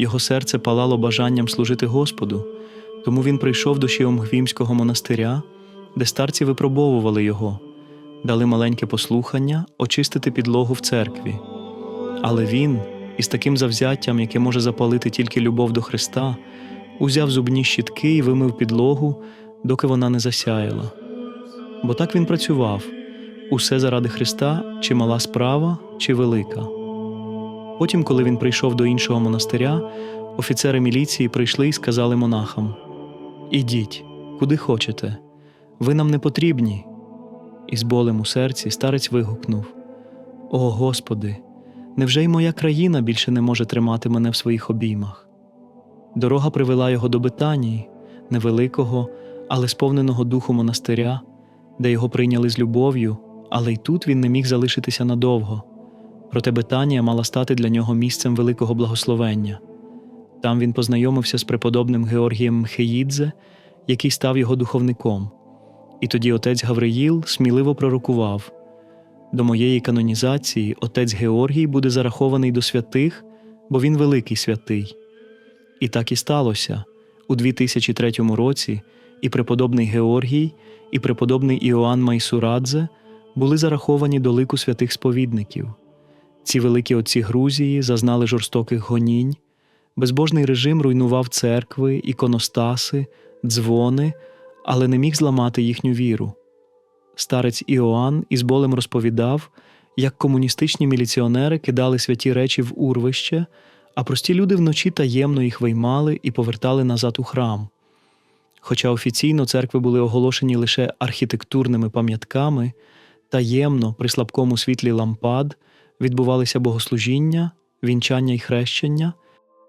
Його серце палало бажанням служити Господу, тому він прийшов до Шіомгвімського монастиря, де старці випробовували його, дали маленьке послухання очистити підлогу в церкві. Але він, із таким завзяттям, яке може запалити тільки любов до Христа, узяв зубні щітки і вимив підлогу, доки вона не засяяла. Бо так він працював усе заради Христа, чи мала справа, чи велика. Потім, коли він прийшов до іншого монастиря, офіцери міліції прийшли і сказали монахам: Ідіть, куди хочете, ви нам не потрібні. І з болем у серці старець вигукнув: О Господи, невже й моя країна більше не може тримати мене в своїх обіймах? Дорога привела його до Бетанії, невеликого, але сповненого духу монастиря, де його прийняли з любов'ю, але й тут він не міг залишитися надовго. Проте Бетанія мала стати для нього місцем великого благословення. Там він познайомився з преподобним Георгієм Мхеїдзе, який став його духовником. І тоді отець Гавриїл сміливо пророкував: до моєї канонізації отець Георгій буде зарахований до святих, бо він великий святий. І так і сталося. У 2003 році і преподобний Георгій, і преподобний Іоанн Майсурадзе були зараховані до лику святих сповідників. Ці великі отці Грузії зазнали жорстоких гонінь, безбожний режим руйнував церкви, іконостаси, дзвони, але не міг зламати їхню віру. Старець Іоанн із болем розповідав, як комуністичні міліціонери кидали святі речі в урвище, а прості люди вночі таємно їх виймали і повертали назад у храм. Хоча офіційно церкви були оголошені лише архітектурними пам'ятками, таємно при слабкому світлі лампад відбувалися богослужіння, вінчання й хрещення,